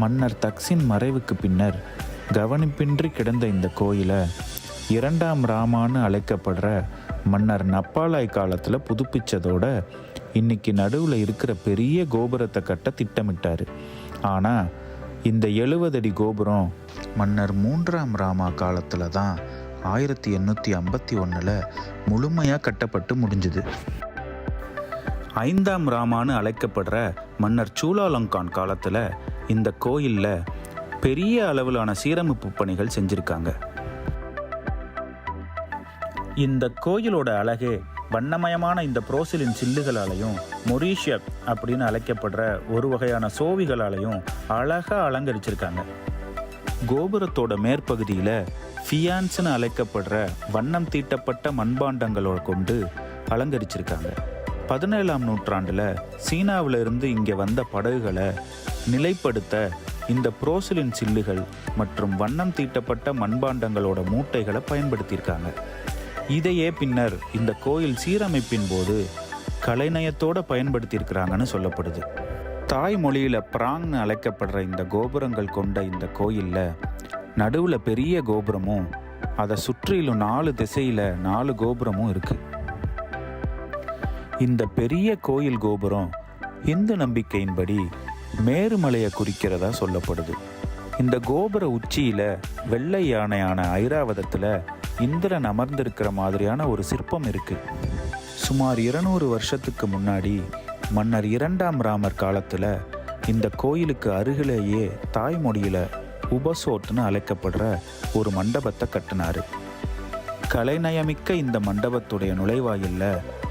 மன்னர் தக்சின் மறைவுக்கு பின்னர் கவனிப்பின்றி கிடந்த இந்த கோயிலை இரண்டாம் ராமான்னு அழைக்கப்படுற மன்னர் நப்பாலாய் காலத்தில் புதுப்பிச்சதோட இன்னைக்கு நடுவில் இருக்கிற பெரிய கோபுரத்தை கட்ட திட்டமிட்டார். ஆனால் இந்த எழுபது அடி கோபுரம் மன்னர் மூன்றாம் ராமா காலத்தில் தான் ஆயிரத்தி எண்ணூற்றி ஐம்பத்தி ஒன்றில் முழுமையாக கட்டப்பட்டு முடிஞ்சுது. ஐந்தாம் ராமான்னு அழைக்கப்படுற மன்னர் சூலாலங்கான் காலத்தில் இந்த கோயிலில் பெரிய அளவிலான சீரமைப்பு பணிகள் செஞ்சுருக்காங்க. இந்த கோயிலோட அழகே வண்ணமயமான இந்த புரோசிலின் சில்லுகளாலையும் மொரீஷியப் அப்படின்னு அழைக்கப்படுற ஒரு வகையான சோவிகளாலையும் அழகாக அலங்கரிச்சிருக்காங்க. கோபுரத்தோட மேற்பகுதியில் ஃபியான்ஸ்னு அழைக்கப்படுற வண்ணம் தீட்டப்பட்ட மண்பாண்டங்களோட கொண்டு அலங்கரிச்சிருக்காங்க. பதினேழாம் நூற்றாண்டில் சீனாவில் இருந்து இங்கே வந்த படகுகளை நிலைப்படுத்த இந்த புரோசிலின் சில்லுகள் மற்றும் வண்ணம் தீட்டப்பட்ட மண்பாண்டங்களோட மூட்டைகளை பயன்படுத்தியிருக்காங்க. இதையே பின்னர் இந்த கோயில் சீரமைப்பின் போது கலைநயத்தோட பயன்படுத்தியிருக்கிறாங்கன்னு சொல்லப்படுது. தாய்மொழியில் பிராங்னு அழைக்கப்படுற இந்த கோபுரங்கள் கொண்ட இந்த கோயிலில் நடுவில் பெரிய கோபுரமும் அதை சுற்றிலும் நாலு திசையில் நாலு கோபுரமும் இருக்குது இந்த பெரிய கோயில் கோபுரம் இந்து நம்பிக்கையின்படி மேருமலையை குறிக்கிறதா சொல்லப்படுது. இந்த கோபுர உச்சியில் வெள்ளை யானையான ஐராவதத்தில் இந்திரன் அமர்ந்திருக்கிற மாதிரியான ஒரு சிற்பம் இருக்குது சுமார் இருநூறு வருஷத்துக்கு முன்னாடி மன்னர் இரண்டாம் ராமர் காலத்தில் இந்த கோயிலுக்கு அருகிலேயே தாய்மொழியில் உபசோட்னு அழைக்கப்படுற ஒரு மண்டபத்தை கட்டினாரு. கலைநயமிக்க இந்த மண்டபத்துடைய நுழைவாயிலில்